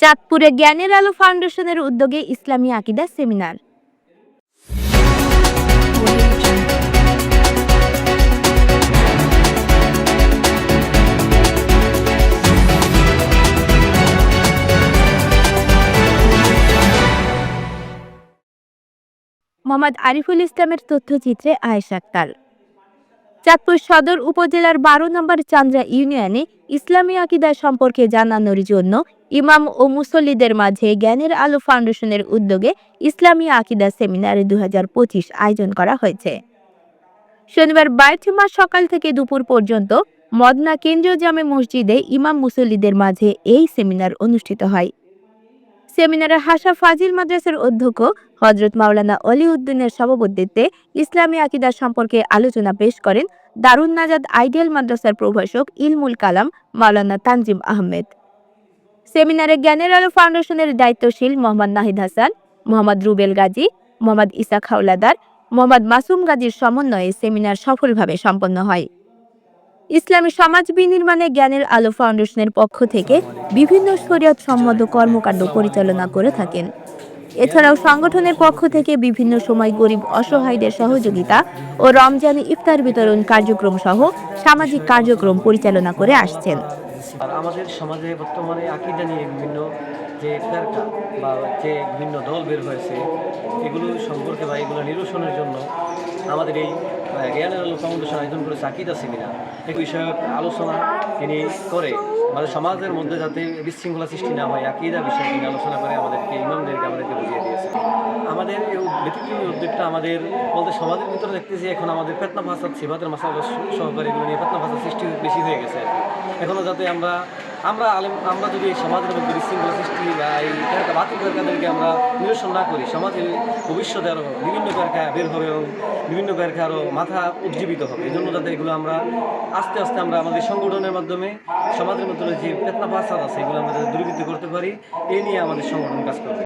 চাঁদপুরে জ্ঞানের আলো ফাউন্ডেশনের উদ্যোগে ইসলামী আকিদা সেমিনার। মোহাম্মদ আরিফুল ইসলামের তথ্যচিত্রে আয়েশা আক্তার। চাঁদপুর সদর উপজেলার বারো নম্বর চান্দ্রা ইউনিয়নে ইসলামী আকিদা সম্পর্কে জানানোর জন্য ইমাম ও মুসল্লিদের মাঝে জ্ঞানের আলো ফাউন্ডেশনের উদ্যোগে ইসলামী আকিদা সেমিনার দু হাজার পঁচিশ আয়োজন করা হয়েছে। শনিবার বাইশে মাস সকাল থেকে দুপুর পর্যন্ত মদনা কেন্দ্রীয় জামে মসজিদে ইমাম মুসল্লিদের মাঝে এই সেমিনার অনুষ্ঠিত হয়। সেমিনারে হাসা ফাজিল মাদ্রাসার অধ্যক্ষ হজরত মাওলানা অলি উদ্দিনের সভাপতিত্বে ইসলামী আকিদা সম্পর্কে আলোচনা পেশ করেন দারুণ নাজাদ আইডিয়াল মাদ্রাসার প্রভাষক ইলমুল কালাম মাওলানা তানজিম আহমেদ। সেমিনারে জ্ঞানের আলো ফাউন্ডেশনের দায়িত্বশীল মোহাম্মদ নাহিদ হাসান, মোহাম্মদ রুবেল গাজী, মোহাম্মদ ইসাক হাওলাদার, মোহাম্মদ মাসুম গাজীর সমন্বয়ে সেমিনার সফলভাবে সম্পন্ন হয়। ইসলামী সমাজ বিনির্মাণে জ্ঞানের আলো ফাউন্ডেশনের পক্ষ থেকে বিভিন্ন শরীয়ত সম্মত কর্মকাণ্ড পরিচালনা করে থাকেন। এছাড়াও সংগঠনের পক্ষ থেকে বিভিন্ন সময় গরিব অসহায়দের সহযোগিতা ও রমজানি ইফতার বিতরণ কার্যক্রম সহ সামাজিক কার্যক্রম পরিচালনা করে আসছেন। আর আমাদের সমাজে বর্তমানে আকিদা নিয়ে বিভিন্ন যে ফেরকা বা যে বিভিন্ন দল বের হয়েছে, এগুলো সম্পর্কে বা এগুলো নিরসনের জন্য আমাদের এই জ্ঞান আলো ফাউন্ডেশন আয়োজন করেছে আকিদা সেমিনার। এই বিষয়ক আলোচনা তিনি করে আমাদের সমাজের মধ্যে যাতে বিশৃঙ্খলা সৃষ্টি না হয়, আকিদা বিষয়ে তিনি আলোচনা করে আমাদেরকে দিয়েছে আমাদের এই ব্যতিক্রমী উদ্যোগটা আমাদের বলতে সমাজের ভিতরে দেখতেছি, এখন আমাদের ভাষা সিবাদের মাসা সহকারে এগুলো নিয়ে পেতনা ভাষার সৃষ্টি বেশি হয়ে গেছে এখনও যাতে আমরা আমরা আলেম, আমরা যদি সমাজের মধ্যে বিশৃঙ্খলা সৃষ্টি এই কারকা বাতিল কারখানাদেরকে আমরা নিরসন না করি, সমাজের ভবিষ্যতে আরও বিভিন্ন কারখা বের হবে এবং বিভিন্ন কারখা আরও মাথা উজ্জীবিত হবে। এই জন্য যাতে এগুলো আমরা আস্তে আস্তে আমরা আমাদের সংগঠনের মাধ্যমে সমাজের মধ্যে যে পেতনা ভাষা আছে, এগুলো আমরা যাতে দূরীভূত করতে পারি এই নিয়ে আমাদের সংগঠন কাজ করবে।